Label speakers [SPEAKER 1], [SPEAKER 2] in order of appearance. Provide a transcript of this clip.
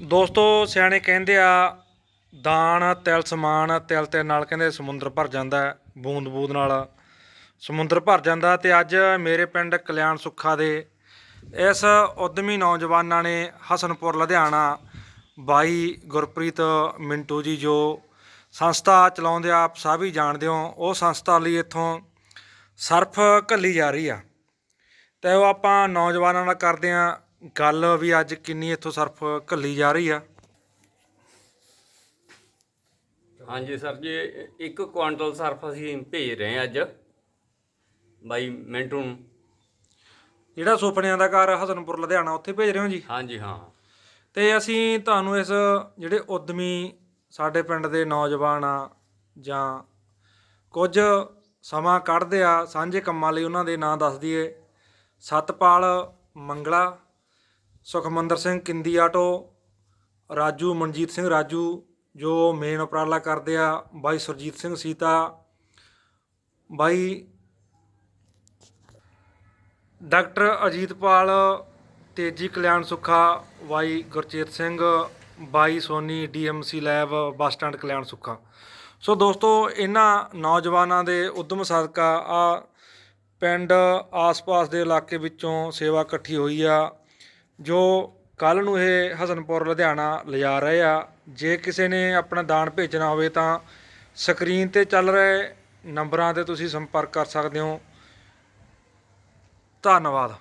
[SPEAKER 1] ਦੋਸਤੋ, ਸਿਆਣੇ ਕਹਿੰਦੇ ਆ, ਦਾਨ, ਤਿਲ ਸਮਾਨ, ਤਿਲ ਤੇ ਨਾਲ ਕਹਿੰਦੇ ਸਮੁੰਦਰ ਭਰ ਜਾਂਦਾ ਬੂੰਦ ਬੂੰਦ ਨਾਲ। ਸਮੁੰਦਰ ਭਰ ਜਾਂਦਾ ਤੇ ਅੱਜ ਮੇਰੇ ਪਿੰਡ ਕਲਿਆਣ ਸੁੱਖਾ ਦੇ ਇਸ ਉਦਮੀ ਨੌਜਵਾਨਾਂ ਨੇ ਹਸਨਪੁਰ, ਲੁਧਿਆਣਾ ਬਾਈ ਗੁਰਪ੍ਰੀਤ ਮਿੰਟੂ ਜੀ, ਜੋ ਸੰਸਥਾ ਚਲਾਉਂਦੇ ਆ ਆਪ ਸਭ ਹੀ ਜਾਣਦੇ ਹੋ, ਉਹ ਸੰਸਥਾ ਲਈ ਇੱਥੋਂ ਸਰਫ ਘੱਲੀ ਜਾ ਰਹੀ ਆ। ਤੇ ਉਹ ਆਪਾਂ ਨੌਜਵਾਨਾਂ ਨਾਲ ਕਰਦੇ ਆ ਗੱਲ ਵੀ ਅੱਜ ਕਿੰਨੀ ਇੱਥੋਂ ਸਰਫ ਘੱਲੀ ਜਾ ਰਹੀ ਆ।
[SPEAKER 2] ਹਾਂਜੀ ਸਰ ਜੀ ਇੱਕ ਕੁਆਂਟਲ ਸਰਫ ਅਸੀਂ ਭੇਜ ਰਹੇ ਹਾਂ ਅੱਜ। ਬਾਈ ਮਿੰਟੂ ਨੂੰ
[SPEAKER 1] ਜਿਹੜਾ ਸੁਪਨਿਆਂ ਦਾ ਘਰ ਹਸਨਪੁਰ ਲੁਧਿਆਣਾ ਉੱਥੇ ਭੇਜ ਰਹੇ ਹੋ ਜੀ?
[SPEAKER 2] ਹਾਂਜੀ ਹਾਂ।
[SPEAKER 1] ਤੇ ਅਸੀਂ ਤੁਹਾਨੂੰ ਇਸ ਜਿਹੜੇ ਉਦਮੀ ਸਾਡੇ ਪਿੰਡ ਦੇ ਨੌਜਵਾਨ ਆ ਜਾਂ ਕੁਝ ਸਮਾਂ ਕੱਢਦੇ ਆ ਸਾਂਝੇ ਕੰਮਾਂ ਲਈ ਉਹਨਾਂ ਦੇ ਨਾਂ ਦੱਸ ਦਈਏ। ਸਤਪਾਲ ਮੰਗਲਾ ਸੁਖਮੰਦਰ ਸਿੰਘ ਕਿੰਦੀ ਆਟੋ, ਰਾਜੂ ਮਨਜੀਤ ਸਿੰਘ ਰਾਜੂ, ਜੋ ਮੇਨ ਉਪਰਾਲਾ ਕਰਦੇ ਆ, ਬਾਈ ਸੁਰਜੀਤ ਸਿੰਘ ਸੀਤਾ, ਬਾਈ ਡਾਕਟਰ ਅਜੀਤਪਾਲ, ਤੇਜੀ ਕਲਿਆਣ ਸੁੱਖਾ ਬਾਈ ਗੁਰਚੇਤ ਸਿੰਘ, ਬਾਈ Soni DMC lab, bus stand Kalyan Sukha. So ਦੋਸਤੋ, ਇਹਨਾਂ ਨੌਜਵਾਨਾਂ ਦੇ ਉਦਮ ਸਦਕਾ ਆ ਪਿੰਡ ਆਸ-ਪਾਸ ਦੇ ਇਲਾਕੇ ਵਿੱਚੋਂ ਸੇਵਾ ਇਕੱਠੀ ਹੋਈ ਆ। ਜੋ ਕੱਲ ਨੂੰ ਇਹ ਹਸਨਪੁਰ, ਲੁਧਿਆਣਾ ਲਿਜਾ ਰਹੇ ਆ, ਜੇ ਕਿਸੇ ਨੇ ਆਪਣਾ ਦਾਨ ਭੇਜਣਾ ਹੋਵੇ ਤਾਂ ਸਕਰੀਨ ਤੇ ਚੱਲ ਰਹੇ ਨੰਬਰਾਂ ਤੇ ਤੁਸੀਂ ਸੰਪਰਕ ਕਰ ਸਕਦੇ ਹੋ। ਧੰਨਵਾਦ।